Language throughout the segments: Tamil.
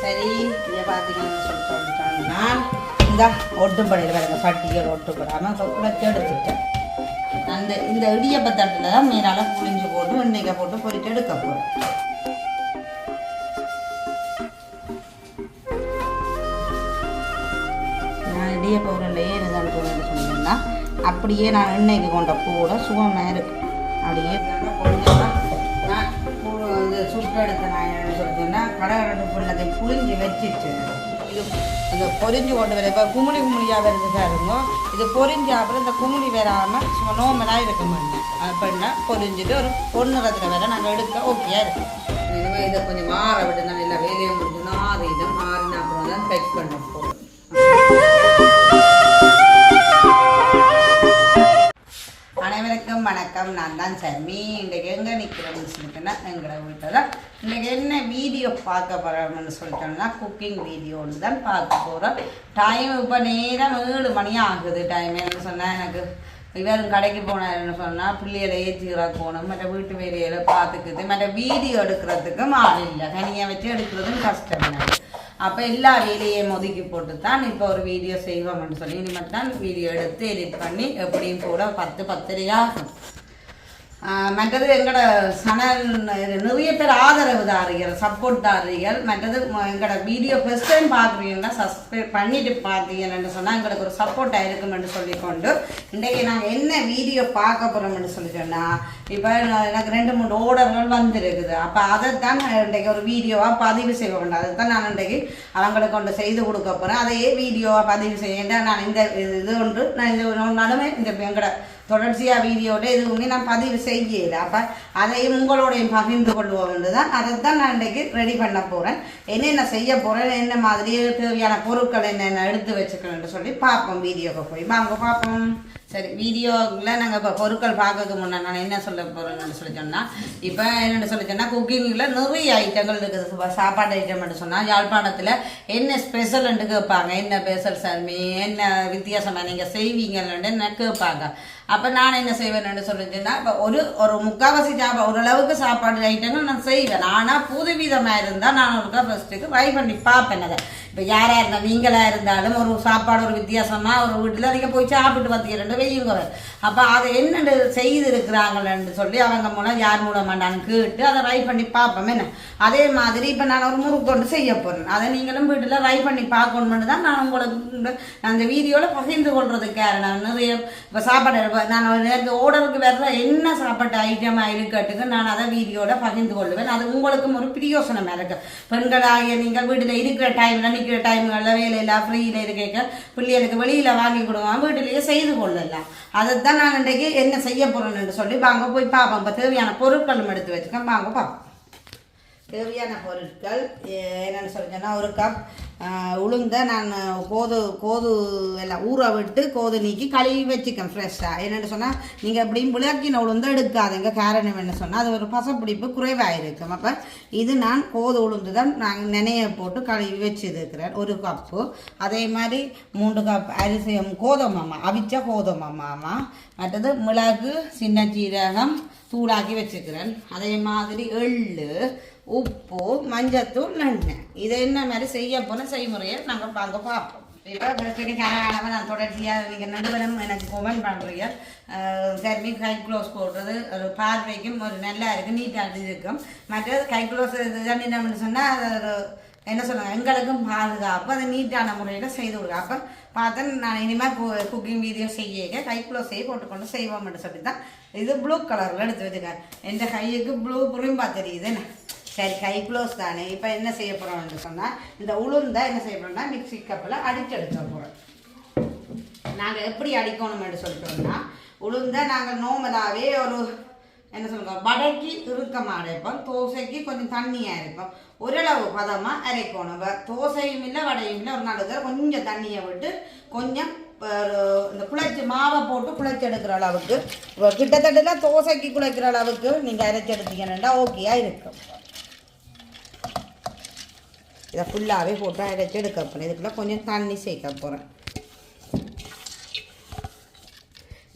சரி இதை பார்த்தீங்கன்னு சொல்லிட்டோம்னா இந்த ஒட்டுப்படையில் பாருங்க பட்டியல் ஒட்டுப்படாமல் குழச்சி எடுத்துட்டேன் அந்த இந்த இடியப்ப தட்டில் தான் மேலால் புளிஞ்சு போட்டு வெண்ணெய்க்காய் போட்டு பொரிட்டு எடுக்க போகிறேன் நான் இடியப்ப உருண்டையே இதுதான் தோணுது சொன்னீங்கன்னா அப்படியே நான் எண்ணெய்க்கு கொண்ட கூட சுகமாக இருக்கு. அப்படியே கொஞ்சமாக பூ- சுட்டு எடுத்த நான் என்ன சொல்லிட்டேன்னா கடகரட்டு புள்ளதை புளிஞ்சு வச்சுட்டு இது அந்த பொரிஞ்சு கொண்டு வர இப்போ குமுளி குமுளியாக வருது இருக்கும் இது பொரிஞ்சு அப்புறம் இந்த குமுளி வராமல் சும்மா நோமலாக இருக்க மாட்டேன் அப்படின்னா பொரிஞ்சுட்டு ஒரு பொண்ணுறதுல வேற நாங்கள் எடுக்க ஓகேயா இருக்கும் இனிமேல் இதை கொஞ்சம் மாற விட்டு நான் இல்லை வேலையை முடிஞ்சு இதை மாறின அப்புறம் தான் பெக் பண்ண போகிறோம் வணக்கம். நான் தான் சர்மி. இன்றைக்கு எங்கே நிற்கிறோம்னு சொல்லிட்டேன்னா எங்களை வீட்டில் தான் இன்றைக்கி என்ன வீடியோ பார்க்க போகிறோம்னு சொல்லிட்டோம்னா குக்கிங் வீடியோன்னு தான் பார்க்க போகிறோம் டைம் இப்போ நேரம் ஏழு மணி ஆகுது டைம் என்ன சொன்னால் எனக்கு இவரும் கடைக்கு போனாருன்னு சொன்னால் பிள்ளைகளை ஏற்றிக்கிறா போகணும் மற்ற வீட்டு வேலைகளை பார்த்துக்குது மற்ற வீடியோ எடுக்கிறதுக்கும் ஆள் இல்லை. கனியை வச்சு எடுக்கிறதும் கஷ்டம். எனக்கு அப்போ எல்லா வேலையும் ஒதுக்கி போட்டு தான் இப்போ ஒரு வீடியோ செய்வோம்னு சொல்லி இனிமேல் தான் வீடியோ எடுத்து எடிட் பண்ணி எப்படியும் கூட பத்து பத்திரிகாகும் மற்றது எங்களோட சனல் நிறைய பேர் ஆதரவு தாரீர்கள் சப்போர்ட் தாரீர்கள் மற்றது எங்களோட வீடியோ ஃபஸ்ட் டைம் பார்க்குறீங்கன்னா சப்ஸ்கிரைப் பண்ணிட்டு பார்த்தீங்கன்னு சொன்னால் எங்களுக்கு ஒரு சப்போர்ட்டாக இருக்குமென்று சொல்லிக்கொண்டு இன்றைக்கு நாங்கள் என்ன வீடியோ பார்க்க போகிறோம்னு சொல்லி சொன்னால் இப்போ எனக்கு ரெண்டு மூணு ஓர்டர்கள் வந்துருக்குது. அப்போ அதை தான் இன்றைக்கு ஒரு வீடியோவாக பதிவு செய்ய வேண்டும் அதை தான் நான் இன்றைக்கு அவங்களுக்கு கொண்டு செய்து கொடுக்க போகிறேன் அதையே வீடியோவாக பதிவு செய்ய நான் இந்த இது ஒன்று நான் இந்த நடுமே இந்த எங்களோட தொடர்ச்சியாக வீடியோட எதுவுமே நான் பதிவு செய்யல. அப்போ அதையும் உங்களோடையும் பகிர்ந்து கொள்வோம் தான் அதை தான் நான் இன்றைக்கு ரெடி பண்ண போகிறேன் என்னென்ன செய்ய போகிறேன் என்ன மாதிரி தேவையான பொருட்கள் என்னென்ன எடுத்து வச்சுக்கணும்னு சொல்லி பார்ப்போம். வீடியோவை போய். வாங்க பார்ப்போம். சரி வீடியோவில் நாங்கள் இப்போ பொருட்கள் பார்க்கறதுக்கு முன்னே நான் என்ன சொல்ல போகிறேன்னு சொல்லி சொன்னால் இப்போ என்னென்னு சொல்லி சொன்னால் குக்கிங்கில் நிறைய ஐட்டங்கள் இருக்குது. சாப்பாடு ஐட்டம்னு சொன்னால் யாழ்ப்பாணத்தில் என்ன ஸ்பெஷல்ன்ட்டு கேட்பாங்க. என்ன ஸ்பெஷல் சாமி என்ன வித்தியாசமாக நீங்கள் செய்வீங்கன்னு என்ன கேட்பாங்க. அப்போ நான் என்ன செய்வேன்னு சொல்லிச்சுன்னா இப்போ ஒரு ஒரு முக்கால்வாசி சாப்பா ஓரளவுக்கு சாப்பாடு ஐட்டங்கள் நான் செய்வேன். ஆனால் புது விதமாக இருந்தால் நான் ஒருக்கா ஃபஸ்ட்டுக்கு ட்ரை பண்ணி பார்ப்பேன் அதை. இப்போ யாராக இருந்தால் நீங்களாக இருந்தாலும் ஒரு சாப்பாடு ஒரு வித்தியாசமாக ஒரு வீட்டில் நீங்கள் போய் சாப்பிட்டு பார்த்தீங்கன்னு வையுங்க அப்போ அதை என்னென்று செய்திருக்கிறாங்களேன்னு சொல்லி அவங்க மூலம் யார் மூலமாக நான் கேட்டு அதை ட்ரை பண்ணி பார்ப்போம் என்ன. அதே மாதிரி இப்போ நான் ஒரு முறுக்கு ஒன்று செய்ய போகிறேன் அதை நீங்களும் வீட்டில் ட்ரை பண்ணி பார்க்கணும்னு தான் நான் உங்களுக்கு அந்த வீடியோவில் பகிர்ந்து கொள்றதுக்கு நான் நிறைய இப்போ சாப்பாடு நான் இந்த நேரத்து ஓர்டருக்கு வர்ற என்ன சாப்பாட்டு ஐட்டமாக இருக்கட்டுக்கு நான் அதை வீடியோட பகிர்ந்து கொள்வேன் அது உங்களுக்கும் ஒரு பிரியோசனமாக இருக்கு. பெண்களாகிய நீங்கள் வீட்டில் இருக்கிற டைமில் நிற்கிற டைம்களில் வேலையில் ஃப்ரீயில் இருக்க பிள்ளைகளுக்கு வெளியில் வாங்கி கொடுவோம் வீட்டிலேயே செய்து கொள்ளலாம். அதை தான் நான் இன்றைக்கு என்ன செய்ய போகிறோன்னு சொல்லி வாங்க போய் பார்ப்போம். இப்போ தேவையான பொருட்களும் எடுத்து வச்சுக்கோங்க. வாங்க பார்ப்போம். தேவையான பொருட்கள் என்னென்னு சொல்லிச்சேன்னா ஒரு கப் உளுந்த நான் கோது கோது எல்லாம் ஊற விட்டு கோது நீக்கி கழுவி வச்சுக்கேன் ஃப்ரெஷ்ஷாக என்னென்னு சொன்னால் நீங்கள் எப்படியும் விளக்கின உளுந்து எடுக்காதுங்க காரணம் என்ன சொன்னால் அது ஒரு பசப்பிடிப்பு குறைவாக இருக்கும் அப்போ இது நான் கோது உளுந்து தான் நான் நினைய போட்டு கழுவி வச்சுருக்கிறேன். ஒரு கப்பு அதே மாதிரி மூன்று கப் அரிசி கோதுமாமா அவிச்ச கோதுமாமா மற்றது மிளகு சின்ன சீரகம் தூளாக்கி வச்சுக்கிறேன். அதே மாதிரி எள்ளு உப்பு மஞ்சத்தூள் எண்ணெய் இதை என்ன மாதிரி செய்ய போன செய்முறையை நாங்கள் வாங்க பார்ப்போம். இப்போ பிரச்சனை கனகாலமாக நான் தொடர்ச்சியாக நீங்கள் நடுவரம் எனக்கு கொமெண்ட் பண்ணுறீங்க சரி கை க்ளோஸ் போடுறது ஒரு பார்வைக்கும் ஒரு நல்லா இருக்குது நீட்டாக இருக்கும். மற்றது கை க்ளோஸ் இதுதான் என்னன்னு சொன்னால் அது ஒரு என்ன சொல்லுங்கள் எங்களுக்கும் பாதுகாப்பு அதை நீட்டான முறையில் செய்து கொடுங்க. அப்போ பார்த்தா நான் இனிமேல் கு குக்கிங் வீடியோ செய்ய கைக்குள்ளே செய்ய போட்டுக்கொண்டு செய்வோம்னு சொல்லி தான் இது ப்ளூ கலரில் எடுத்து வச்சுக்க எந்த கையுக்கு ப்ளூ புரியும்பா தெரியுது என்ன? சரி கை க்ளோஸ் தானே. இப்போ என்ன செய்ய போகிறோம்னு சொன்னால் இந்த உளுந்தை என்ன செய்ய போகிறோம்னா மிக்ஸி கப்பில் அடித்து எடுக்க போகிறோம் நாங்கள் எப்படி அடிக்கணும்னு சொல்லிட்டோம்னா உளுந்தை நாங்கள் நோமலாகவே ஒரு என்ன சொல்லுவோம் வடைக்கு இறுக்கமாக அரைப்போம் தோசைக்கு கொஞ்சம் தண்ணியாக இருப்போம். ஓரளவு பதமாக அரைக்கணும். தோசையும் இல்லை வடையும் இல்லை ஒரு நாளுக்கு கொஞ்சம் தண்ணியை விட்டு கொஞ்சம் இந்த குழைச்சி மாவை போட்டு குழைச்சி எடுக்கிற அளவுக்கு கிட்டத்தட்ட தோசைக்கு குழைக்கிற அளவுக்கு நீங்கள் அரைச்சி எடுத்தீங்கன்னா ஓகேயா இருக்கும். இதை ஃபுல்லாகவே போட்டு அரைச்சி எடுக்க போகிறேன் இதுக்குள்ள கொஞ்சம் தண்ணி சேர்க்க போகிறேன்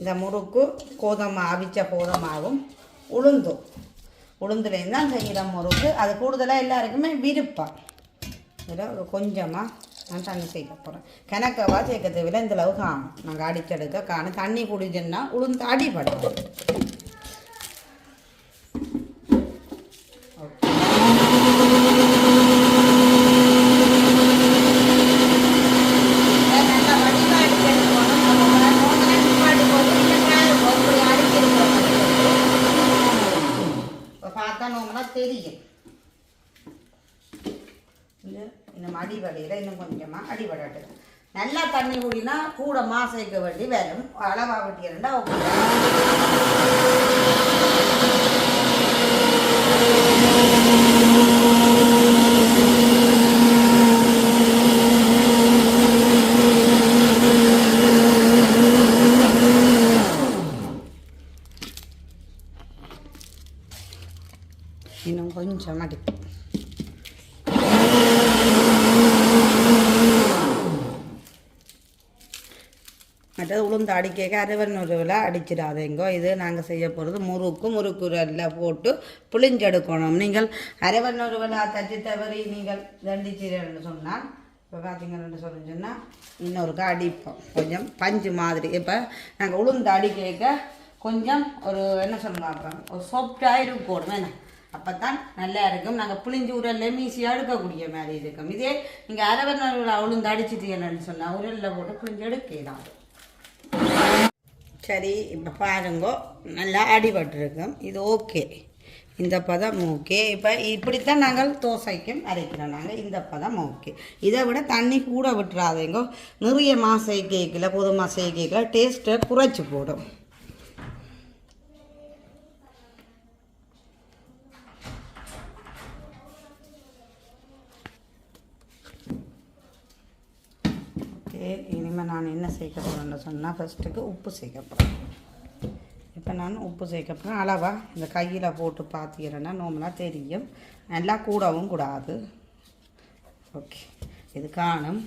இந்த முறுக்கு கோதமாக அவிச்ச கோதமாகவும் உளுந்தும். உளுந்துலேருந்து தான் செய்கிற முறுக்கு. அது கூடுதலாக எல்லாருக்குமே விருப்பம். இதில் கொஞ்சமாக நான் தண்ணி சேர்க்க போகிறேன் கிணக்கவா சேர்க்க தேவையில்லை இந்த அளவு காணும். நாங்கள் அடிச்செடுக்க காணும். தண்ணி குடிச்சுன்னா உளுந்து அடிபடும் ஓகே நல்லா வடிவா எடுத்து எடுக்கணும். நம்ம நோம்புனா நிப்பாட்டி போட்டு இல்லை காய போட்டு இப்படி அடிக்கி எடுக்கிற மாதிரி இருக்கும். இப்ப பார்த்தா நோம்புனா தெரியும் இது இன்னும் அடிவடையில் இன்னும் கொஞ்சமாக அடிவடட்டு நல்லா தண்ணி குடினா கூட மாசைக்க வேண்டி வரும் அளவா வெட்டி இருந்தா ஓகே இன்னும் கொஞ்சம் அடி மற்றது உளுந்து அடிக்க அரைவநூறுவில் அடிச்சிடாதீங்கோ இது நாங்கள் செய்ய போகிறது முறுக்கு முறுக்கு போட்டு புளிஞ்செடுக்கணும் நீங்கள் அரைவநூறுவில் தச்சு தவறி நீங்கள் தண்டிச்சிரன்னு சொன்னால் இப்போ பார்த்தீங்கன்னு சொல்லி சொன்னால் இன்னொருக்கா அடிப்போம். கொஞ்சம் பஞ்சு மாதிரி. இப்போ நாங்கள் உளுந்து அடி கேட்க கொஞ்சம் ஒரு என்ன சொல்லுவாங்க ஒரு சாஃப்டாக இருக்கணும் வேணாம் அப்போ தான் நல்லா இருக்கும். நாங்கள் புளிஞ்சு உரல்ல ஈஸியாக எடுக்கக்கூடிய மாதிரி இருக்கும். இதே நீங்கள் அரைவநூறுவில் உளுந்து அடிச்சிட்டீங்கன்னு சொன்னால் உரலில் போட்டு புளிஞ்சு எடுக்கலாம் சரி இப்போ பாருங்கோ. நல்லா அடிபட்டிருக்கும். இது ஓகே. இந்த பதம் ஓகே. இப்போ இப்படித்தான் நாங்கள் தோசைக்கும் அரைக்கிறோம். நாங்கள் இந்த பதம் ஓகே. இதை விட தண்ணி கூட விட்டுறாதீங்கோ. நிறைய மாசை கேக்கில் புது மாசை கேக்கில். டேஸ்ட்டை குறைச்சி போடும் ஓகே இனிமேல் நான் என்ன சேர்க்க போகிறேன்னு சொன்னால் ஃபஸ்ட்டுக்கு உப்பு சேர்க்க போகிறேன் இப்போ நான் உப்பு சேர்க்க போகிறேன் அளவா இந்த கையில் போட்டு பார்த்தீங்கன்னா நோம்பலாக தெரியும். நல்லா கூடவும் கூடாது. ஓகே இது காணும்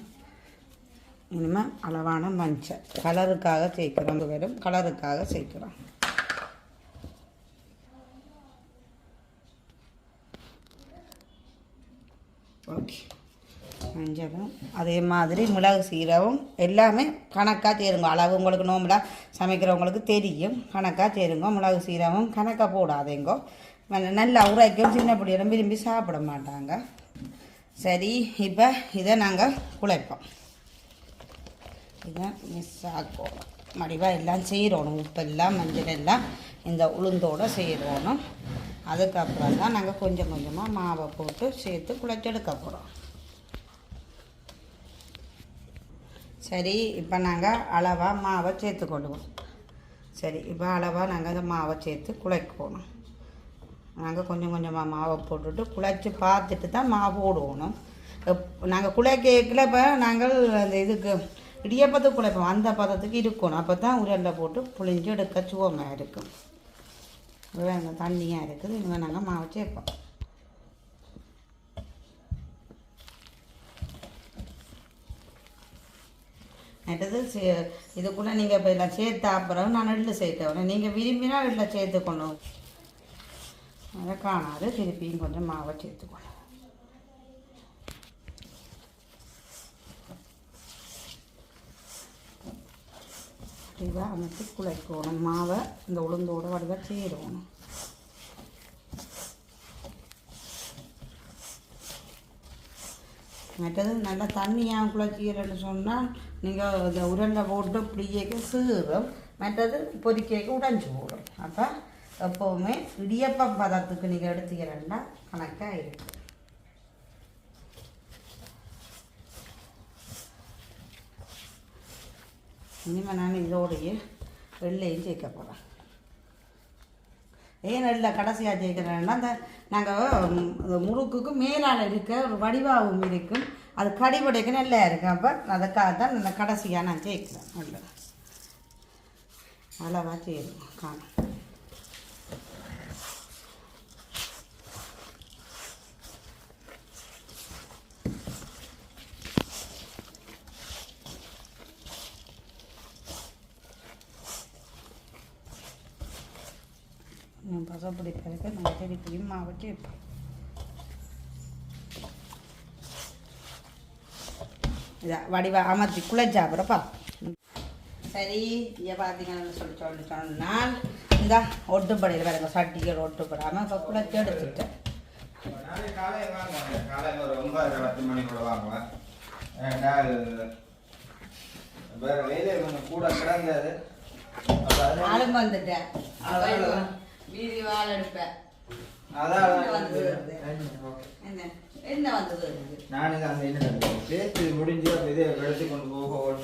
இனிமேல் அளவான மஞ்சள். கலருக்காக சேர்க்குறோம். வெறும் கலருக்காக சேர்க்குறோம். ஓகே மஞ்சளும் அதே மாதிரி மிளகு சீரகம் எல்லாமே கணக்காக சேருங்க. அளவு உங்களுக்கு நோம்பலாக சமைக்கிறவங்களுக்கு தெரியும். கணக்காக சேருங்க. மிளகு சீரகம் கணக்காக போடாதேங்கோ. நல்லா உரைக்கும். சின்ன பிள்ளைகளும் விரும்பி சாப்பிட மாட்டாங்க. சரி இப்போ இதை நாங்கள் குழைப்போம். இதை மிஸ் ஆக்கும். மடிவாக எல்லாம் செய்கிறோணும் உப்பெல்லாம் மஞ்சள் எல்லாம் இந்த உளுந்தோடு செய்கிறோணும் அதுக்கப்புறம் தான் நாங்கள் கொஞ்சம் கொஞ்சமாக மாவை போட்டு சேர்த்து குழைச்செடுக்க போகிறோம் சரி இப்போ நாங்கள் அளவாக மாவை சேர்த்து கொள்வோம். சரி இப்போ அளவாக நாங்கள் அந்த மாவை சேர்த்து குழைக்கணும். நாங்கள் கொஞ்சம் கொஞ்சமாக மாவை போட்டுட்டு குழைச்சி பார்த்துட்டு தான் மாவு போடுவோணும். நாங்கள் குழைக்கல இப்போ நாங்கள் அந்த இதுக்கு இடியப்பத்துக்கு குழைப்போம். அந்த பதத்துக்கு இருக்கணும். அப்போ தான் உரலில் போட்டு புளிஞ்சு எடுக்க சுவமாக இருக்கும். தண்ணியாக இருக்குது. இனிமேல் நாங்கள் மாவை சேர்ப்போம். அடுத்தது சே- இதுக்குள்ளே நீங்கள் இப்போ எல்லாம் சேர்த்த அப்புறம் நான் நெல் சேர்த்தேன் நீங்கள் விரும்பினா எள்ளில் சேர்த்துக்கணும் அதை காணாது திருப்பியும் கொஞ்சம் மாவை சேர்த்துக்கணும் வடிவாக அமைத்து குழைக்கணும் மாவை இந்த உளுந்தோட வடிவாக சேரணும். மற்றது நல்லா தண்ணியாக குழச்சிக்கிறேன்னு சொன்னால் நீங்கள் இந்த உருண்டை போட்டு பிடிக்க சீரும் மற்றது பொறிக்கைக்கு உடஞ்சி போடும். அப்போ எப்போவுமே இடியப்பம் பதத்துக்கு நீங்கள் எடுத்துக்கிறேன்னா கணக்காக இருக்கும் இனிமேல் நான் இதோடைய வெள்ளையும் சேர்க்க போகிறேன் ஏன் இல்லை கடைசியாக ஜெயிக்கிறேன்னா அந்த நாங்கள் முறுக்குக்கு மேலால் இருக்க ஒரு வடிவாகவும் இருக்கும். அது கடிபடைக்கு நல்லா இருக்கும் அப்போ அதுக்காக தான் இந்த கடைசியாக நான் ஜெயிக்கிறேன். நல்ல அளவாக செய்யணும் காணும். நான் பசப்படி பிறகு நான் திருப்பியும் மாவட்டி சேர்ப்பேன் இதை வடிவ அமர்த்தி குழைச்சா அப்புறப்பா சரி இங்கே பார்த்தீங்கன்னு சொல்லி சொல்லி சொன்னால் இந்த ஒட்டுப்படையில் பாருங்க சட்டிகள் ஒட்டுப்படாமல் இப்போ குழைச்சி எடுத்துட்டேன் ஆளும் வந்துட்டேன். வீதி வாழ எடுப்பேன். அதான். என்ன. என்ன வந்தது நான் இது அந்த என்ன முடிஞ்சு அப்ப இதை எடுத்து கொண்டு போக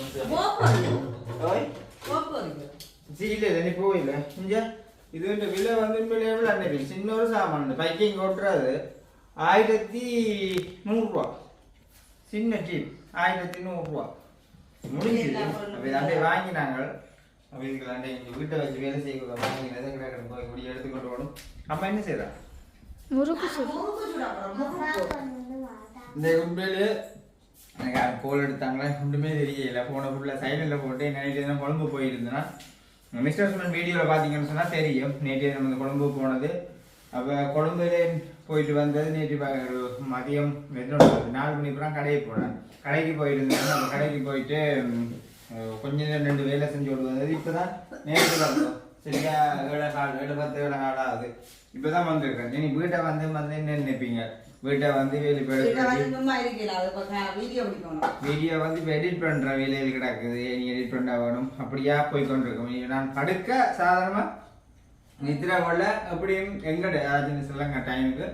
சீ, இல்ல, இல்ல, நீ போயில்ல. இங்க, இதுன்ற விலை வந்து உண்மையிலே எவ்வளவு அன்னைக்கு? சின்ன ஒரு சாமான். இந்த பைக்கிங் ஓட்டுறது ஆயிரத்தி நூறுரூவா. சின்ன டீப் ஆயிரத்தி நூறுரூவா. முடிஞ்சது அப்போ இதாண்டே வாங்கினாங்க. அப்போ இதுக்கு தாண்டே இங்கே வீட்டை வச்சு வேலை செய்யக்கூடாது. வாங்கினதை கிடக்கிற போய் இப்படி எடுத்துக்கொண்டு போகணும். அம்மா என்ன செய்றா முறுக்கு சுடு. முறுக்கு சுட அப்புறம் முறுக்கு இந்த உண்மையிலே எனக்கு யார் கோல் எடுத்தாங்களா? ஒன்றுமே தெரியல. ஃபோனை ஃபுல்லாக சைலண்டில் போட்டு நைட்டு தினம் கொழம்பு போயிருந்தேன்னா மிஸ்டர் சுமன் வீடியோவில் பார்த்தீங்கன்னு சொன்னால் தெரியும். நேற்று நம்ம இந்த கொழம்பு போனது. அப்போ கொழம்புல போயிட்டு வந்தது நேற்று மதியம் நாலு மணிக்கு கடைக்கு போனேன். கடைக்கு போயிருந்தேன். நம்ம கடைக்கு போயிட்டு கொஞ்சம் கொஞ்ச நேரம் ரெண்டு வேலை செஞ்சு விட்டு வந்தது. இப்போ தான் நேற்று வந்தோம். சரியா ஏழை கால் ஏழு பத்து ஏழை கால் ஆகுது. இப்போ தான் வந்திருக்கேன். நீ வீட்டை வந்து வந்து என்ன நினைப்பீங்க? வீட்டை வந்து வீடியோ வந்து இப்போ எடிட் பண்ணுற வேலையில் கிடக்குது. நீ எடிட் பண்ண வேணும்? அப்படியா போய் கொண்டிருக்கோம் நான் படுக்க சாதாரணமாக நித்ரா கொள்ள எப்படியும் எங்கட ஆஜினஸ் எல்லாம் டைமுக்கு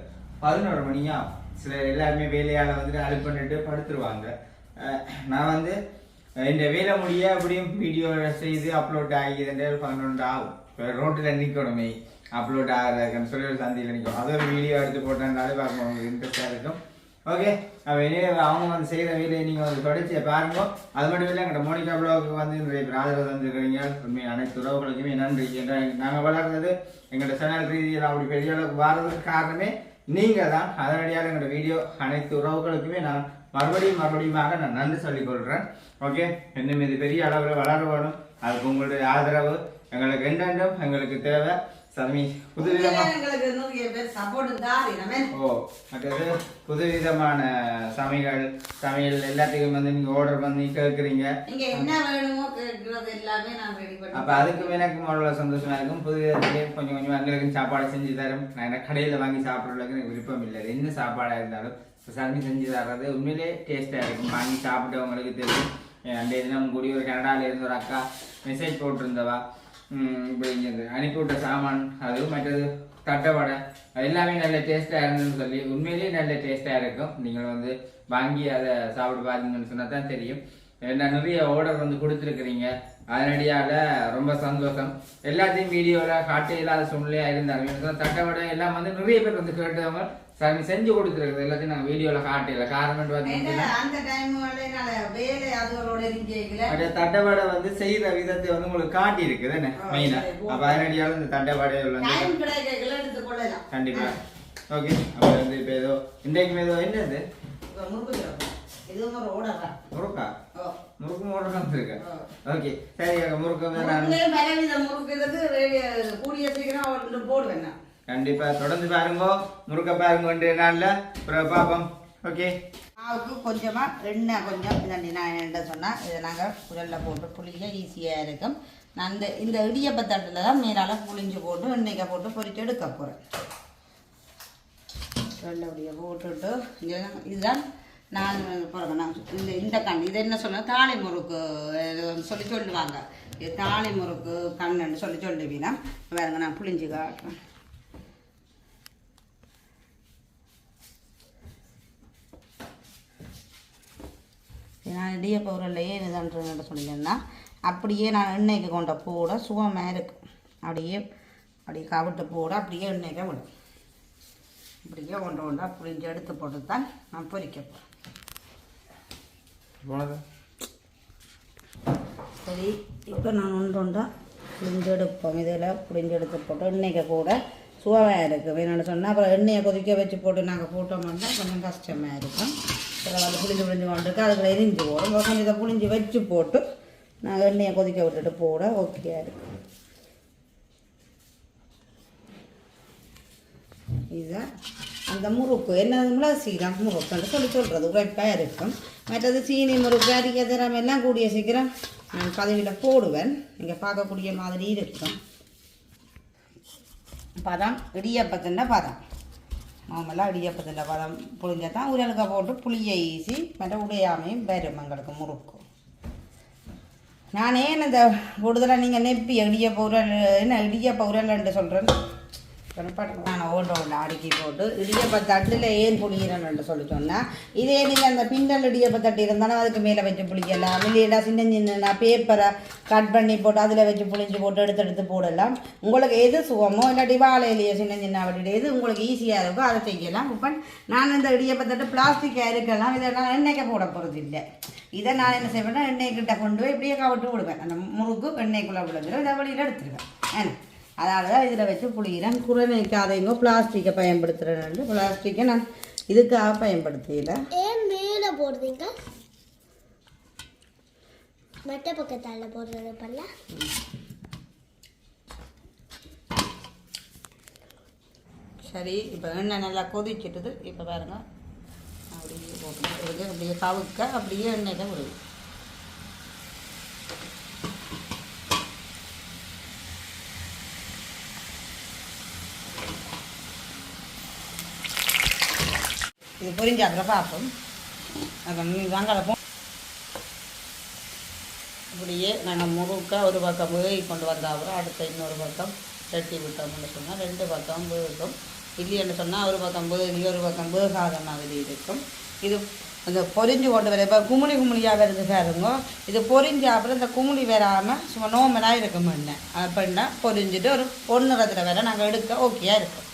பதினோரு மணியா சில எல்லாருமே வேலையால் வந்துட்டு அழுப்பு பண்ணிட்டு படுத்துருவாங்க. நான் வந்து இந்த வேலை முடிய அப்படியும் வீடியோ செய்து அப்லோட் ஆகி பதினொன்று ஆகும். ரோட்டில் நிற்கணுமே அப்லோட் ஆகிறதுன்னு சொல்லி ஒரு சந்தையில் நிற்கும் அதை ஒரு வீடியோ எடுத்து போட்டேன்னாலே பார்க்க உங்களுக்கு இன்ட்ரெஸ்டாக இருக்கும். ஓகே அப்போ இனிமே அவங்க வந்து செய்கிற வேலையை நீங்கள் வந்து தொடர்ச்சியை பாருங்க. அது மட்டும் இல்லை எங்கள்கிட்ட மோனிகா ப்ளாக்கு வந்து நிறைய பேர் ஆதரவு தந்துருக்கிறீங்க. உண்மை அனைத்து உறவுகளுக்குமே நன்றி என்ற நாங்கள் வளர்றது எங்களோட சேனல் ரீதியில் அப்படி பெரிய அளவுக்கு வர்றதுக்கு காரணமே நீங்கள் தான். அதனடியாக எங்களோட வீடியோ அனைத்து உறவுகளுக்குமே நான் மறுபடியும் மறுபடியுமாக நான் நன்றி சொல்லிக் கொள்கிறேன் ஓகே இன்னும் இது பெரிய அளவில் வளர வேணும் அதுக்கு உங்களுடைய ஆதரவு. எங்களுக்கு என்னென்றும் எங்களுக்கு தேவை. சமி புதுவிதமாக எங்களுக்கு நிறைய பேர் சப்போர்ட் தாரி நம்ம ஓ மற்றது புதுவிதமான சமையல் சமையல் எல்லாத்துக்கும் வந்து நீங்க ஆர்டர் பண்ணி கேட்குறீங்க நீங்க என்ன வேணுமோ கேட்கறது எல்லாமே நான் ரெடி பண்ணி அப்ப அதுக்கும் எனக்கும் அவ்வளோ சந்தோஷமா இருக்கும் புது விதத்திலே கொஞ்சம் கொஞ்சம் எங்களுக்கு சாப்பாடு செஞ்சு தரும் நான் என்ன கடையில் வாங்கி சாப்பிட்றதுக்கு எனக்கு விருப்பம் இல்லை அது என்ன சாப்பாடா இருந்தாலும் இப்போ சனி செஞ்சு தர்றது உண்மையிலே டேஸ்ட்டாக இருக்கும் வாங்கி சாப்பிட்டவங்களுக்கு தெரியும் என் அன்றைய தினம் கூடி ஒரு கனடால இருந்து ஒரு அக்கா மெசேஜ் போட்டிருந்தவா ம், அனுப்பி விட்ட சாமான் அது மற்றது தட்டவடை எல்லாமே நல்ல டேஸ்ட்டாக இருந்ததுன்னு சொல்லி உண்மையிலேயே நல்ல டேஸ்ட்டாக இருக்கும் நீங்கள் வந்து வாங்கி அதை சாப்பிட்டு பார்த்தீங்கன்னு சொன்னால் தான் தெரியும் என்ன நிறைய ஆர்டர் வந்து கொடுத்துருக்குறீங்க அதனடியால் ரொம்ப சந்தோஷம் எல்லாத்தையும் வீடியோவில் காட்டு இல்லாத சூழ்நிலையாக இருந்தாலும் தட்டவடை எல்லாம் வந்து நிறைய பேர் வந்து கேட்டவங்க சார் நீ செஞ்சு கொடுத்துருக்குறது எல்லாத்தையும் நாங்கள் வீடியோவில் காட்டல. காரணம் அந்த டைம் வேலை அதுகளோட தட்டவடை வந்து செய்யற விதத்தை வந்து உங்களுக்கு காட்டி இருக்குது என்ன ஆ, மெயினா சரி, அப்ப அதனடியால இந்த தட்டவடை கண்டிப்பா. ஓகே அப்ப வந்து இப்ப ஏதோ இன்றைக்கு ஏதோ என்னது? இப்ப முறுக்கு வந்துருக்கு. ஆ. ஓகே சரி முறுக்கு முறுக்கு கூடிய சீக்கிரம் போடுவேன் கண்டிப்பாக கண்டிப்பா தொடர்ந்து பாருங்க முறுக்க பாருங்க இன்றைய நாள்ல. அப்புறம் பாப்போம் ஓகே மாவுக்கு கொஞ்சமா எண்ணெய் கொஞ்சம் இதாண்டி நான் என்ன சொன்னா இதை நாங்கள் குழல்ல போட்டு புளிக்க ஈஸியாக இருக்கும். நான் இந்த இந்த இடியப்பத்தட்டில் தான் மேலால புளிஞ்சு போட்டு எண்ணெய்க்க போட்டு பொறிச்சு எடுக்க போகிறேன் குழல்ல அப்படியே போட்டுட்டு இங்கே இதுதான் நான் பாருங்க நான் இந்த இந்த கண் இது என்ன சொன்ன தாலி முறுக்கு சொல்லி சொல்லுவாங்க. இது முறுக்கு கண்ணுன்னு சொல்லி சொல்லுவீங்கன்னா பாருங்க நான் புளிஞ்சு காட்டுறேன். நான் இடியப்ப உருளையே இதுன்றேன்னு சொல்லியிருந்தேன்னா அப்படியே நான் எண்ணெய்க்கு கொண்ட போட சுகமாக இருக்கும் அப்படியே அப்படியே கவிட்டு போட அப்படியே எண்ணெய்க்க விடும். இப்படியே கொண்டு கொண்டா புளிஞ்சு எடுத்து போட்டு தான் நான் பொரிக்க போகிறேன் சரி இப்போ நான் ஒன்று ஒன்றா புளிஞ்சு எடுப்போம். இதில் புளிஞ்சு எடுத்து போட்டு எண்ணெய்க்க கூட சுவையாக இருக்கும் வேணும்னு சொன்னால் அப்புறம் எண்ணெயை கொதிக்க வச்சு போட்டு நாங்கள் போட்டோம்னா கொஞ்சம் கஷ்டமாக இருக்கும். சில வந்து புளிஞ்சு புளிஞ்சு கொண்டுருக்கு அதுக்குள்ள எரிஞ்சு போடும் கொஞ்சம் இதை புளிஞ்சு வச்சு போட்டு நான் எண்ணெயை கொதிக்க விட்டுட்டு போட ஓகே இருக்கும் இதை அந்த முறுக்கு என்னதுங்களா சீரம் முறுக்குன்னு சொல்லி சொல்கிறது உரைப்பாக இருக்கும் மற்றது சீனி முறுக்கு அரிக்க திறம் எல்லாம் கூடிய சீக்கிரம் நான் பதவியில் போடுவேன் நீங்கள் பார்க்கக்கூடிய மாதிரி இருக்கும் பதம் இடியப்பத்தின பதம் மாமெல்லாம் இடியப்பத்தின பதம் புளிஞ்சால் தான் உரலுக்க போட்டு புளியை ஈசி மற்ற உடையாமையும் வரும் எங்களுக்கு முறுக்கு. ஏன் இந்த கூடுதலாக நீங்கள் நெப்பி இடியப்ப உரல் என்ன இடியப்ப உரல்ன்ட்டு சொல்கிறேன் நான் ஓட்ட ஓட்ட அடுக்கி போட்டு இடியப்ப தட்டில் ஏன் புளிகிறேன்னு சொல்லி சொன்னேன் இதே நீங்கள் அந்த பின்னல் இடியப்ப தட்டு இருந்தாலும் அதுக்கு மேலே வச்சு புளிக்கலாம். இல்லையா சின்ன சின்ன பேப்பரை கட் பண்ணி போட்டு அதில் வச்சு புளிஞ்சு போட்டு எடுத்து எடுத்து போடலாம். உங்களுக்கு எது சுகமோ இல்லாட்டி வாழையிலையோ சின்ன சின்ன வட்டிட்டு எது உங்களுக்கு ஈஸியாக இருக்கோ அதை செய்யலாம். இப்போ நான் இந்த இடியப்ப தட்டு பிளாஸ்டிக்காக இருக்கலாம். நான் எண்ணெய்க்க போட போகிறது இல்லை. இதை நான் என்ன செய்வேன்னா எண்ணெய் கிட்ட கொண்டு போய் இப்படியே கவிட்டு விடுவேன். அந்த முறுக்கு எண்ணெய்க்குள்ளே விழுந்துடும் இதை வெளியில் எடுத்துருவேன். ஏன்னா அதனால தான் இதில் வச்சு புளிகிறேன் குறைமைக்காதைங்க பிளாஸ்டிக்கை பயன்படுத்துகிறேன் பிளாஸ்டிக்கை நான். இதுக்காக பயன்படுத்தியில. ஏன் மேலே போடுறீங்க? மற்ற பக்கத்தால் போடுறது பண்ணல சரி இப்போ எண்ணெய் நல்லா கொதிச்சிட்டுது இப்போ பாருங்க. அப்படியே போட்டு அப்படியே கவுக்க அப்படியே எண்ணெயில் விடுது இது பொரிஞ்ச அப்புறம் பார்ப்போம். அப்புறம் வெங்காயம் இப்படியே நாங்கள் முழுக்க ஒரு பக்கம் வேகி கொண்டு வந்த அப்புறம் அடுத்த இன்னொரு பக்கம் தட்டி விட்டோம்னு சொன்னால் ரெண்டு பக்கம் வேகும். இல்லைன்னு சொன்னால் ஒரு பக்கம் வேகி ஒரு பக்கம் வேகாத மாதிரி இருக்கும். இது அந்த பொரிஞ்சு கொண்டு வர இப்போ குமுளி குமுளியாக வருது பாருங்க. இது பொரிஞ்சு அப்புறம் இந்த குமுளி வராமல் சும்மா நோமலாக இருக்கும் எண்ணெய் அப்படின்னா பொரிஞ்சுட்டு ஒரு பொண்ணுறதுல வேற நாங்கள் எடுக்க ஓகேயா இருக்கும்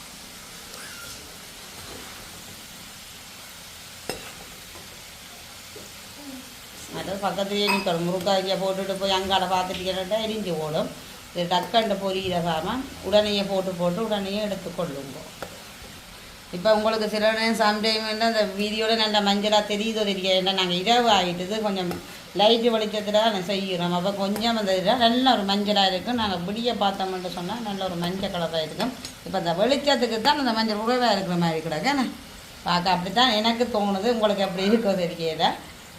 அது பக்கத்துலேயே நிற்கணும் முருங்காய்க்கிய போட்டுட்டு போய் அங்காட பார்த்துட்டு எரிஞ்சு ஓடும் இது டக்கண்டு பொரியிற சாமான் உடனேயே போட்டு போட்டு உடனேயே எடுத்துக்கொள்ளுங்க இப்போ உங்களுக்கு சில நேரம் சம்டைம் வந்து அந்த வீதியோட நல்ல மஞ்சளாக தெரியுதோ தெரியல ஏன்னா நாங்கள் இரவு ஆகிட்டுது கொஞ்சம் லைட்டு வெளிச்சத்தில் தான் செய்கிறோம் அப்போ கொஞ்சம் அந்த இதில் நல்ல ஒரு மஞ்சளாக இருக்கும் நாங்கள் விடிய பார்த்தோம்னு சொன்னால் நல்ல ஒரு மஞ்சள் கலராக இருக்கும் இப்போ அந்த வெளிச்சத்துக்கு தான் அந்த மஞ்சள் உறவாக இருக்கிற மாதிரி கிடக்கு பார்க்க அப்படி தான் எனக்கு தோணுது உங்களுக்கு எப்படி இருக்கோ தெரியல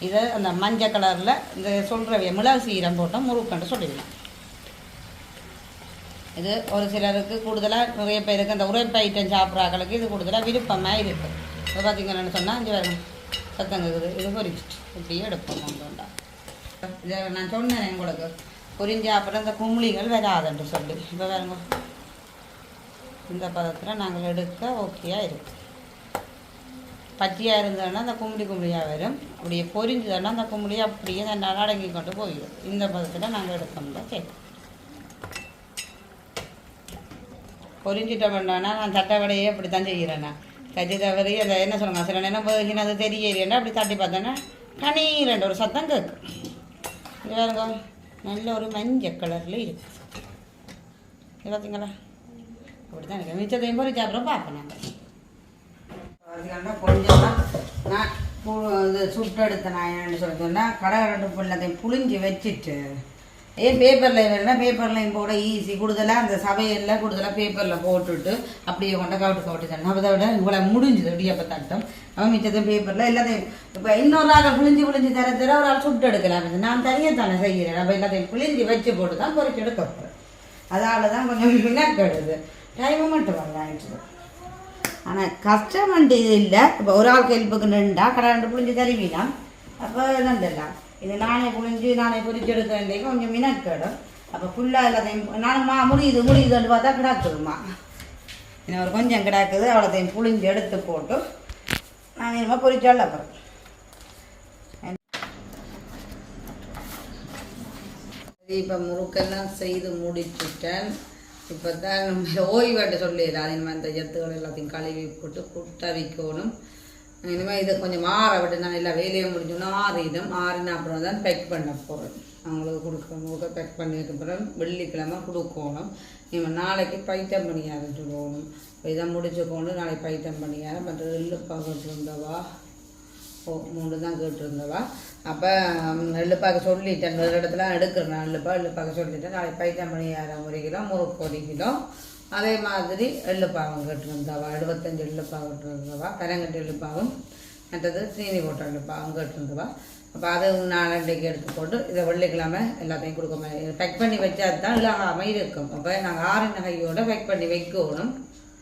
இது அந்த மஞ்சள் கலரில் இந்த சொல்கிற மிளகு சீரம் போட்டால் முறுக்கண்டு சொல்லிடலாம். இது ஒரு சிலருக்கு கூடுதலாக நிறைய பேருக்கு அந்த உரைப்பு ஐட்டம் சாப்பிட்றாங்களுக்கு இது கூடுதலாக விருப்பமாக இருக்குது இப்போ பார்த்தீங்கன்னு சொன்னால் அஞ்சு வரும் சத்தம் கேக்குது. இது பொரிச்சிட்டு இப்படியே எடுப்போம் கொண்டா இதை நான் சொன்னேன் உங்களுக்கு. பொரிஞ்ச அப்புறம் இந்த கும்ளிகள் வராதுன்னு சொல்லி. இப்போ வேறுங்க இந்த பதத்தில் நாங்கள் எடுக்க ஓகேயாக இருக்குது பச்சையாக இருந்ததுன்னா அந்த கும்படி கும்படியாக வரும். அப்படியே பொரிஞ்சதுன்னா அந்த கும்படி அப்படியே அந்த அடங்கி கொண்டு போயிடும். இந்த பதத்தில் நாங்கள் எடுத்தோம்னா சரி. பொரிஞ்சிட்ட பண்ணோன்னா நான் தட்டை வடையே அப்படி தான் செய்கிறேண்ணா. கஜி தவறி அதை என்ன சொல்லுங்க சில நேரம் போகினா அது தெரியலையா அப்படி தட்டி பார்த்தோன்னா கணீரண்டு ஒரு சத்தம் கேட்கும். இது பாருங்க நல்ல ஒரு மஞ்சள் கலரில் இருக்குது பார்த்தீங்களா அப்படி தான் இருக்குது மிச்சத்தையும் பொரிச்ச அப்புறம் பார்ப்போம் நாங்கள் கொஞ்சம் நான் இது சுட்டெடுத்த நான் என்னென்னு சொல்லி சொன்னால் கடை ரெண்டு பிள்ளைத்தையும் புளிஞ்சு வச்சுட்டு ஏன் பேப்பரில் வேணும்னா பேப்பர்லையும் போட ஈஸி கூடுதலாக அந்த சபையெல்லாம் கூடுதலாக பேப்பரில் போட்டுட்டு அப்படியே கொண்ட கவுட்டு கவுட்டு தரணும் அதை விட இவ்வளோ முடிஞ்சுது. இடியப்ப தட்டம். அவன் மிச்சத்தையும் பேப்பரில் எல்லாத்தையும் இப்போ இன்னொரு ஆள் புளிஞ்சு புளிஞ்சு தர தர ஒரு ஆள் சுட்டு எடுக்கலாம். நான் தனியாக தானே செய்கிறேன் அப்போ எல்லாத்தையும் புளிஞ்சு வச்சு போட்டு தான் பொறிச்சு எடுக்க போகிறேன் அதால தான் கொஞ்சம் வினக்கெடுது டைமும் மட்டும் வரலாயிடுச்சு ஆனால் கஷ்டம் வந்து இல்லை. இப்போ ஒரு ஆள் கேள்விக்கு நின்றா கடை ரெண்டு புளிஞ்சு தருவீனா அப்போ நண்டலாம் இது நானே புளிஞ்சு நானே பொரிச்சு எடுக்க வேண்டிய கொஞ்சம் மினக்கேடும் அப்போ ஃபுல்லாக எல்லாத்தையும் நானும்மா முடியுது முடியுதுன்னு பார்த்தா கிடாக்குதுமா இன்னும் ஒரு கொஞ்சம் கிடாக்குது அவ்வளோத்தையும் புளிஞ்சு எடுத்து போட்டு நான் இனிமேல் பொரிச்சால அப்புறம் இப்போ முறுக்கெல்லாம் செய்து முடிச்சுட்டேன். இப்போ தான் நம்ம ஓய்வாட்ட சொல்லிடலாம் அது இனிமேல் இந்த எத்துகள் எல்லாத்தையும் கழுவி போட்டு குட்டரிக்கணும் இனிமேல் இதை கொஞ்சம் மாற விட்டு நான் எல்லா வேலையும் முடிஞ்சோன்னா ஆறிடும் ஆறின அப்புறம் தான் பேக் பண்ண போகிறேன் அவங்களுக்கு கொடுக்குற முழுக்க பேக் பண்ணிட்டு அப்புறம் வெள்ளிக்கிழமை கொடுக்கணும். இவன் நாளைக்கு பைத்தம் பண்ணியாரம் சொல்லணும் இதை முடிச்சுக்கொண்டு நாளைக்கு பைத்தம் பண்ணியாரம் மற்ற எள்ளு பார்க்க இருந்தவா மூணு தான் கேட்டுருந்தவா. அப்போ எள்ளுப்பாக்க சொல்லிட்டேன். வேறு இடத்துல எடுக்கிறேன். எள்ளுப்பா எள்ளுப்பாக்க சொல்லிட்டேன். நாளைக்கு பைத்தம் பண்ணி ஆறாம் ஒரு கிலோ முறுக்கு ஒரு கிலோ. அதே மாதிரி எள்ளுப்பாவும் கேட்டுருந்தவா. எழுபத்தஞ்சு எள்ளுப்பாவு கேட்டுருந்தவா. கரங்கட்டு எள்ளுப்பாவும் மற்றது சீனி போட்ட எள்ளுப்பாவும் கேட்டுருந்தவா. அப்போ அதை நாளைக்கு எடுத்து போட்டு இதை வெள்ளிக்கிழமை எல்லாத்தையும் கொடுக்க பேக் பண்ணி வச்சா தான் இல்லாமல் இருக்கும் அப்போ நாங்கள் ஆறு நகையோடு பேக் பண்ணி வைக்கணும்.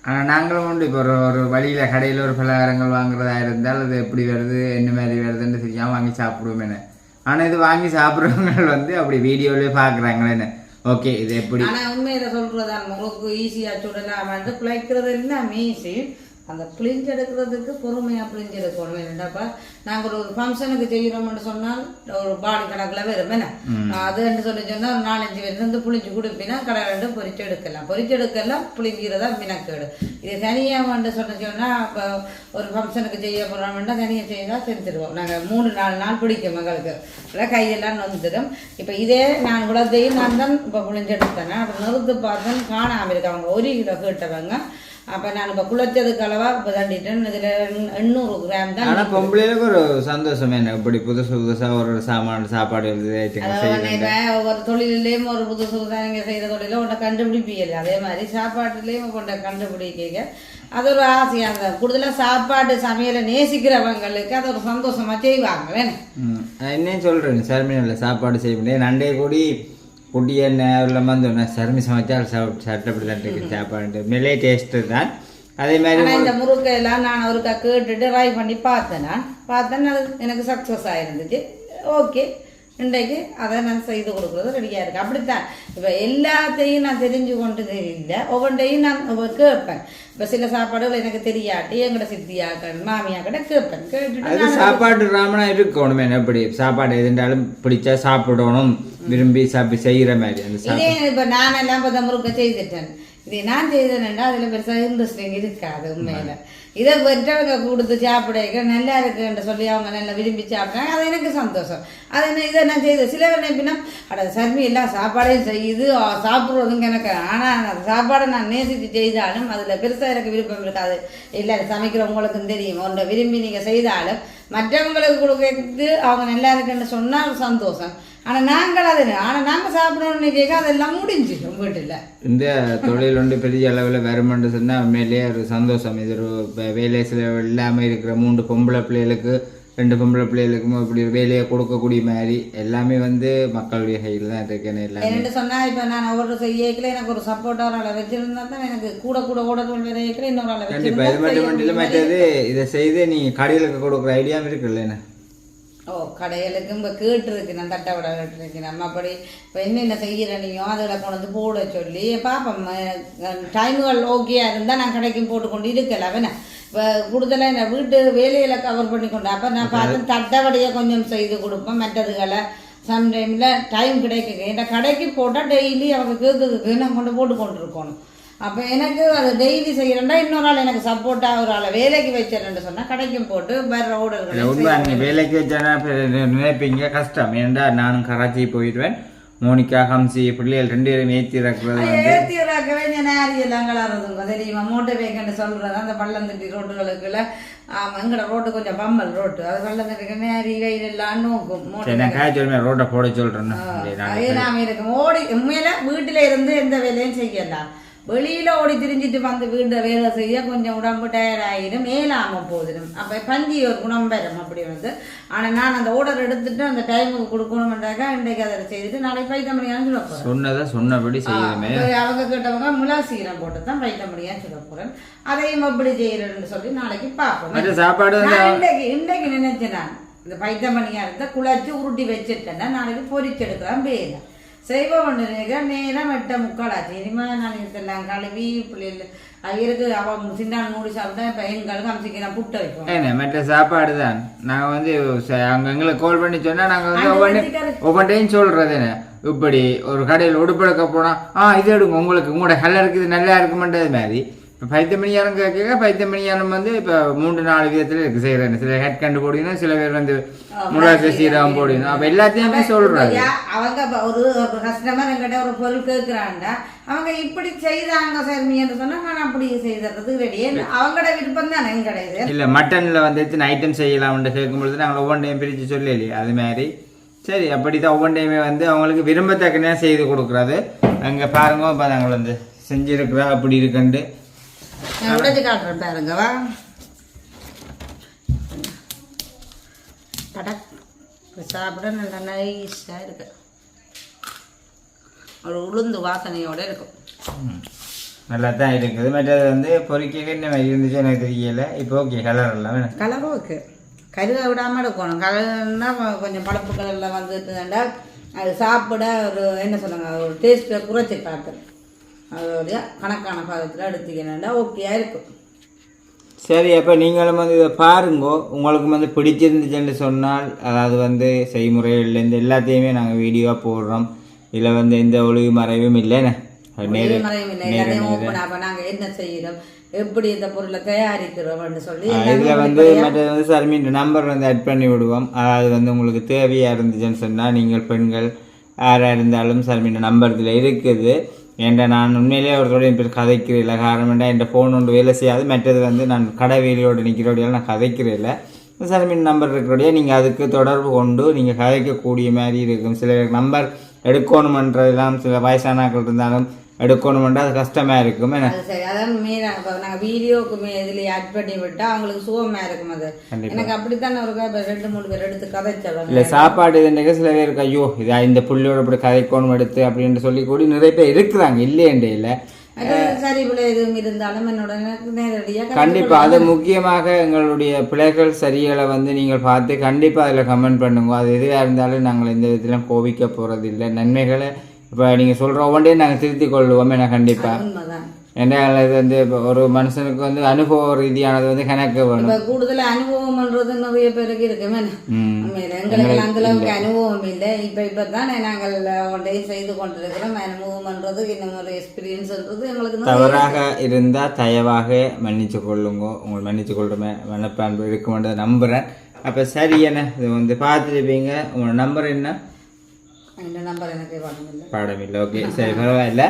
ஆனால் நாங்களும் உண்டு. இப்போ ஒரு ஒரு வழியில் கடையில் ஒரு பலகாரங்கள் வாங்குறதா இருந்தால் அது எப்படி வருது என்ன மாதிரி வருதுன்னு தெரியாமல் வாங்கி சாப்பிடுவோமே ஆனால் இது வாங்கி சாப்பிட்றவங்க வந்து அப்படி வீடியோவிலே பார்க்குறாங்களேன்னு ஓகே இது எப்படி? ஆனால் உண்மையில சொல்றதா ஈஸியாக ஈஸியா சுடலாம் வந்து பிழைக்கிறது எல்லாமே ஈஸி அந்த பிழிஞ்செடுக்கிறதுக்கு பொறுமையா பிழிஞ்செடுக்கணும் என்னடாப்பா நாங்க ஒரு ஃபங்க்ஷனுக்கு செய்யறோம்னு சொன்னால் ஒரு பாடி கணக்குல வரும் என்ன? அதுன்னு சொல்லி சொன்னா ஒரு நாலஞ்சு பேர் இருந்து புளிஞ்சு கொடுப்பினா கடை ரெண்டு பொரிச்சு எடுக்கலாம். பொரிச்சு எடுக்கலாம் புளிங்கிறதா மினக்கேடு இது தனியா வந்து சொன்ன சொன்னா இப்போ ஒரு ஃபங்க்ஷனுக்கு செய்ய போறோம்னா தனியா செய்தா செஞ்சிருவோம். நாங்க மூணு நாலு நாள் பிடிக்கும் அதான் கையெல்லாம் நொந்துடும். இப்போ இதே நான் குலத்தையும் நான் தான் இப்போ புளிஞ்செடுத்தேன் அப்போ நிறுத்து பார்த்தேன் காணாமல் இருக்காங்க ஒரு கிலோ கேட்டவங்க அப்போ நான் இப்போ குளச்சதுக்கு அளவா இப்போ தண்டிட்டேன் இதில் எண்ணூறு கிராம் தான் ஆனால் பொம்பளைகளுக்கு ஒரு சந்தோஷம் என்ன? இப்படி புதுசு புதுசாக ஒரு ஒரு சாமான் சாப்பாடு ஒவ்வொரு தொழிலையும் ஒரு புதுசு புதுசாக நீங்கள் செய்கிற தொழில உன்னை கண்டுபிடிப்பீங்க அதே மாதிரி சாப்பாட்டுலேயும் கொண்ட கண்டுபிடிக்க அது ஒரு ஆசையாக இருந்தது கூடுதலாக சாப்பாடு சமையலை நேசிக்கிறவங்களுக்கு அது ஒரு சந்தோஷமா செய்வாங்க. வேணும் ம். நான் என்னையும் சொல்கிறேன் சர்மினில் சாப்பாடு செய்ய முடியாது. நண்டே கூடி பொடி எண்ணெய் எல்லாம் வந்து சர்மி சமைச்சால் சட்டப்படி தான் இருக்கு சாப்பாடு மேலே டேஸ்ட்டு தான் அதே மாதிரி இந்த முறுக்கையெல்லாம் நான் ஒருக்கா கேட்டுட்டு ட்ரை பண்ணி பார்த்தேன் நான் பார்த்தேன் அது எனக்கு சக்ஸஸ் ஆயிருந்துச்சு ஓகே இன்றைக்கு அதை நான் செய்து கொடுக்குறது ரெடியாக இருக்கு அப்படித்தான் இப்போ எல்லாத்தையும் நான் தெரிஞ்சு கொண்டு தெரியல ஒவ்வொன்றையும் நான் கேட்பேன் இப்போ சில சாப்பாடுகள் எனக்கு தெரியாட்டி எங்கட சித்தியாக்கள் மாமியாக்கிட்ட கேட்பேன் கேட்டுட்டு சாப்பாடு ராமனா இருக்கணும் எப்படி சாப்பாடு எதுண்டாலும் பிடிச்சா சாப்பிடணும் விரும்பி சாப்பி செய்கிற மாதிரி அந்த இதே இப்போ நான் எல்லாம் இப்போ முறுக்க செய்துட்டேன். இதை நான் செய்தேன்டா அதில் பெருசாக இன்ட்ரெஸ்டிங் இருக்காது உண்மையில. இதை பெற்றவங்க கொடுத்து சாப்பிட நல்லா இருக்குன்ற சொல்லி அவங்க நல்லா விரும்பி சாப்பிட்றாங்க. அது எனக்கு சந்தோஷம். அது என்ன இதை நான் செய்தேன் சில பேர் எப்படின்னா அட சர்மி எல்லாம் சாப்பாடையும் செய்யுது சாப்பிட்றதுங்க எனக்கு. ஆனால் அந்த சாப்பாடை நான் நேசித்து செய்தாலும் அதில் பெருசாக எனக்கு விருப்பம் இருக்காது. இல்லை சமைக்கிறவங்களுக்கும் தெரியும். ஒன்றை விரும்பி நீங்கள் செய்தாலும் மற்றவங்களுக்கு கொடுக்கறது அவங்க நல்லா இருக்குன்னு சொன்னால் சந்தோஷம். ஆனால் நாங்கள் அது ஆனால் நாங்கள் சாப்பிடணும்னு கேட்க அதெல்லாம் முடிஞ்சு வீட்டில். இந்த தொழில் வந்து பெரிய அளவில் வருமென்று சொன்னால் உண்மையிலேயே ஒரு சந்தோஷம். இது ஒரு வேலை சில இல்லாமல் இருக்கிற மூன்று பொம்பளை பிள்ளைகளுக்கு ரெண்டு பொம்பளை பிள்ளைகளுக்கும் இப்படி ஒரு வேலையை கொடுக்கக்கூடிய மாதிரி எல்லாமே வந்து மக்களுடைய கையில் தான் இருக்குன்னு எல்லாமே என்னென்னு சொன்னால் இப்போ நான் ஒவ்வொரு செய்யக்கில் எனக்கு ஒரு சப்போர்ட்டாக ஒரு வச்சிருந்தா தான் எனக்கு கூட கூட ஓடர்கள் வேற ஏக்கில் இன்னொரு ஆளை கண்டிப்பாக இது மட்டும் மட்டும் மற்றது இதை செய்து நீங்கள் கடைகளுக்கு கொடுக்குற ஐடியாவும் இருக்குல்ல என்ன? ஓ கடைகளுக்கு இப்போ கேட்டுருக்கு நான் தட்டை விட கேட்டுருக்கு நம்ம அப்படி இப்போ என்னென்ன செய்கிறனையோ அதில் கொண்டு வந்து போட சொல்லி பார்ப்போம் டைமுகள் ஓகேயா இருந்தால் நான் கடைக்கும் போட்டு கொண்டு இருக்கல வேணா இப்போ கூடுதலாக என்ன வீட்டு வேலையில் கவர் பண்ணி கொண்டு அப்போ நான் பார்த்து தட்டவடையை கொஞ்சம் செய்து கொடுப்பேன் மற்றதுகளை. சம்டைமில் டைம் கிடைக்குங்க இந்த கடைக்கு போட்டால் டெய்லி அவங்க கேட்குறதுக்கு நான் கொண்டு போட்டு கொண்டு இருக்கணும் அப்போ எனக்கு அது டெய்லி செய்கிறேன்டா இன்னொரு ஆள் எனக்கு சப்போர்ட்டாக ஒரு ஆளை வேலைக்கு வச்சிடறேன்னு சொன்னால் கடைக்கும் போட்டு வேறு ஓடர்கள் உண்மை நீங்கள் வேலைக்கு வச்சானா நினைப்பீங்க கஷ்டம். ஏன்டா நானும் கராச்சி போயிடுவேன் மோனிகா ஹம்சி பிள்ளைகள் ரெண்டு பேரும் ஏற்றி இறக்குறது வந்து ஏத்திராக்கவே நான் எல்லாம் தெரியுமா? மூட்டை வேக்கன்னு சொல்றது அந்த பள்ளந்தட்டி ரோட்டுகளுக்குள்ள எங்கட ரோட்டு கொஞ்சம் பம்பல் ரோட்டு. அது பள்ளந்தட்டிக்கு நேரி கையிலெல்லாம் நோக்கும். சரி மூட்டை ரோட்டை போட சொல்கிறேன்னு அதே நாம இருக்கும். ஓடி உண்மையில வீட்டுல இருந்து எந்த வேலையும் செய்யலாம் வெளியில ஓடி திரிஞ்சிட்டு வந்து வீட்டை வேலை செய்ய கொஞ்சம் உடம்பு டயர்ட் ஆயிடும் மேலாம போதிடும் அப்ப பஞ்சி ஒரு குணம் பெறும் அப்படி வந்து ஆனா நான் அந்த ஆர்டர் எடுத்துட்டு அந்த டைமுக்கு கொடுக்கணும்ன்றாக்கா இன்றைக்கு அதை செய்துட்டு நாளைக்கு பைத்த சொல்ல போறேன் சொன்னதை சொன்னபடி செய்யணுமே அவங்க கேட்டவங்க முலாசீரம் போட்டு தான் வைத்த முடியான்னு சொல்ல போறேன் அதையும் எப்படி செய்யறேன்னு சொல்லி நாளைக்கு பார்ப்போம் சாப்பாடு இன்றைக்கு இன்றைக்கு நினைச்சேன் நான் இந்த பைத்தமணியா இருந்தா குழச்சி உருட்டி வச்சுட்டேன்னா நாளைக்கு பொரிச்செடுக்கலாம் வேலை செய்வோம் ஒன்று நேரம் எட்ட முக்காலாச்சு இனிமே நான் இதெல்லாம் கழுவி பிள்ளைகள் அவருக்கு அவன் சின்ன நூறு சாப்பிட்டா இப்போ எங்களுக்கு அம்சிக்கலாம் புட்டை வைப்போம். ஏண்ணே மற்ற சாப்பாடு தான் நாங்கள் வந்து அங்க எங்களுக்கு கால் பண்ணி சொன்னால் நாங்கள் வந்து அந்த ஒவ்வொன்று வெட்டிக்கார- ஒவ்வொன்றையும் சொல்கிறது இப்படி ஒரு கடையில் உடுப்பெடுக்க போனால் ஆ இது எடுங்க. உங்களுக்கு உங்களோட கலருக்கு இது நல்லா இருக்குமென்றது மாதிரி. இப்போ பைத்தமணியானம் கேட்க பைத்தமணியானம் வந்து இப்போ மூன்று நாலு விதத்தில் இருக்குது செய்கிறேன் சில ஹெட் கண்டு போடணும் சில பேர் வந்து முளாக்கு சீரகம் போடணும் அப்போ எல்லாத்தையுமே சொல்கிறாங்க அவங்க ஒரு ஒரு கஸ்டமர் என்கிட்ட ஒரு பொருள் கேட்குறாங்க அவங்க இப்படி செய்தாங்க சர்மின்னு சொன்னா நான் அப்படி செய்தறது ரெடி அவங்களோட விருப்பம் தானே எங்கட இது இல்லை மட்டனில் வந்து எத்தனை ஐட்டம் செய்யலாம்னு கேட்கும்பொழுது நாங்கள் ஒவ்வொன்றையும் பிரித்து சொல்லலையே அது மாதிரி. சரி அப்படி தான் ஒவ்வொன்றையுமே வந்து அவங்களுக்கு விரும்பத்தக்கனே செய்து கொடுக்குறது. அங்கே பாருங்க இப்போ நாங்கள் வந்து செஞ்சிருக்கிறா அப்படி இருக்குண்டு. நான் உடைச்சு காட்டுறேன் பாருங்க வா படக் சாப்பிட நல்லா நைஸாக இருக்கு. ஒரு உளுந்து வாசனையோட இருக்கும். நல்லா தான் இருக்குது. மற்றது வந்து பொறிக்க என்ன மாதிரி இருந்துச்சு எனக்கு தெரியல. இப்போ ஓகே கலர் எல்லாம். கலரும் இருக்கு. கருக விடாமல் எடுக்கணும். கலர்னா கொஞ்சம் பழப்பு கலரில் வந்துட்டுதாண்டா அது சாப்பிட ஒரு என்ன சொல்லுங்க ஒரு டேஸ்ட்டை குறைச்சி காட்டும் அதோடைய கணக்கான பாதத்தில் எடுத்துக்கணும்டா ஓகேயா இருக்கும் சரி அப்போ நீங்களும் வந்து இதை பாருங்கோ. உங்களுக்கு வந்து பிடிச்சிருந்துச்சுன்னு சொன்னால் அதாவது வந்து செய்முறைகள் இந்த எல்லாத்தையுமே நாங்கள் வீடியோவாக போடுறோம். இதில் வந்து எந்த ஒளிவு மறைவும் இல்லைண்ணே ஒரே மறையும் இல்லை. அப்போ நாங்கள் என்ன செய்கிறோம் எப்படி இந்த பொருளை தயாரிக்கிறோம்னு சொல்லி இதில் வந்து மற்றது வந்து சர்மின் நம்பர் வந்து ஆட் பண்ணி விடுவோம். அதாவது வந்து உங்களுக்கு தேவையாக இருந்துச்சுன்னு சொன்னால் நீங்கள் பெண்கள் யாராக இருந்தாலும் சர்மின் நம்பர் இதில் இருக்குது. ஏன்டா நான் உண்மையிலேயே என் இப்போ கதைக்கிறதில்ல காரணம் என்ன? என் ஃபோன் ஒன்று வேலை செய்யாது. மற்றது வந்து நான் கடை வேலையோடு நிற்கிறோடையால் நான் கதைக்கிறதில்ல சர்மின் நம்பர் இருக்கிறோடைய நீங்கள் அதுக்கு தொடர்பு கொண்டு நீங்கள் கதைக்கக்கூடிய மாதிரி இருக்கும். சில நம்பர் எடுக்கணுமன்றதெல்லாம் சில வயசானாக்கள் இருந்தாலும் எடுக்கணுமென்றா அது கஷ்டமாக இருக்கும். என்ன? அது சரி. அதான் மீனா இப்போ நாங்கள் வீடியோக்கு மே இதில் ஆட் பண்ணி விட்டால் அவங்களுக்கு சுகமாக இருக்கும் அது. எனக்கு அப்படித்தானே ஒரு இப்ப ரெண்டு மூணு பேர் எடுத்து கதைச்சலாம். இல்லை சாப்பாடு இதுன்றக்க சில பேருக்கு ஐயோ இதா இந்த புள்ளியோட இப்படி கதைக்கணும் எடுத்து அப்படின்னு சொல்லி கூடி நிறைய பேர் இருக்கிறாங்க. இல்லையண்டே இல்லை. சரி பிள்ளை எதுவும் இருந்தாலும் என்னோட நேரடியாக கண்டிப்பாக அது முக்கியமாக எங்களுடைய பிள்ளைகள் சரிகளை வந்து நீங்கள் பார்த்து கண்டிப்பாக அதில் கமெண்ட் பண்ணுங்க. அது எதுவாக இருந்தாலும் நாங்கள் எந்த விதத்திலும் கோபிக்க போகிறது இல்லை நன்மைகளை இப்போ நீங்கள் சொல்கிற ஒவ்வொன்றையும் நாங்கள் திருத்திக் கொள்வோம் ஏன்னா கண்டிப்பாக ஏன்னா இது வந்து இப்போ ஒரு மனுஷனுக்கு வந்து அனுபவ ரீதியானது வந்து கணக்கு வேணும். கூடுதல் அனுபவம் பண்றது நிறைய பேருக்கு இருக்குமே எங்களுக்கு அந்த அளவுக்கு அனுபவம் இல்லை. இப்போ இப்போ தானே நாங்கள் ஒன்றை செய்து கொண்டிருக்கிறோம். அனுபவம் பண்றது இன்னும் ஒரு எக்ஸ்பீரியன்ஸ்ன்றது எங்களுக்கு தவறாக இருந்தால் தயவாக மன்னிச்சு கொள்ளுங்க. உங்களை மன்னிச்சு கொள்கிற மனப்பான்பு இருக்குமென்றதை நம்புகிறேன் அப்போ சரி என்ன? இது வந்து பார்த்துருப்பீங்க உங்களோட நம்பர் என்ன? இந்த நம்பர் எனக்கு பாடம் இல்லை ஓகே சரி பரவாயில்ல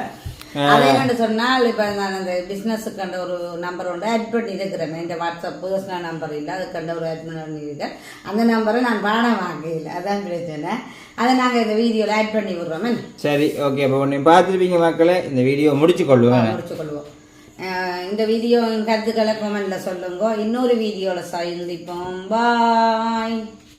அது என்னன்னு சொன்னால் இப்போ நான் அந்த பிஸ்னஸுக்கு கண்ட ஒரு நம்பர் ஒன்று ஆட் பண்ணி இருக்கிறேன் இந்த வாட்ஸ்அப் பர்சனல் நம்பர் இல்லை அது கண்ட ஒரு ஆட் பண்ணியிருக்கேன் அந்த நம்பரை நான் பாடம் வாங்கல அதான் பிரச்சனை அதை நாங்கள் இந்த வீடியோவில் ஆட் பண்ணி விடுறோமே சரி ஓகே அப்போ நீங்கள் பார்த்துருப்பீங்க மக்களே இந்த வீடியோ முடிச்சு கொள்ளுவேன் முடிச்சுக்கொள்வோம் அஹ் இந்த வீடியோ கருத்துக்களை கமெண்ட்ல சொல்லுங்க இன்னொரு வீடியோவில் சந்திப்போம் பாய்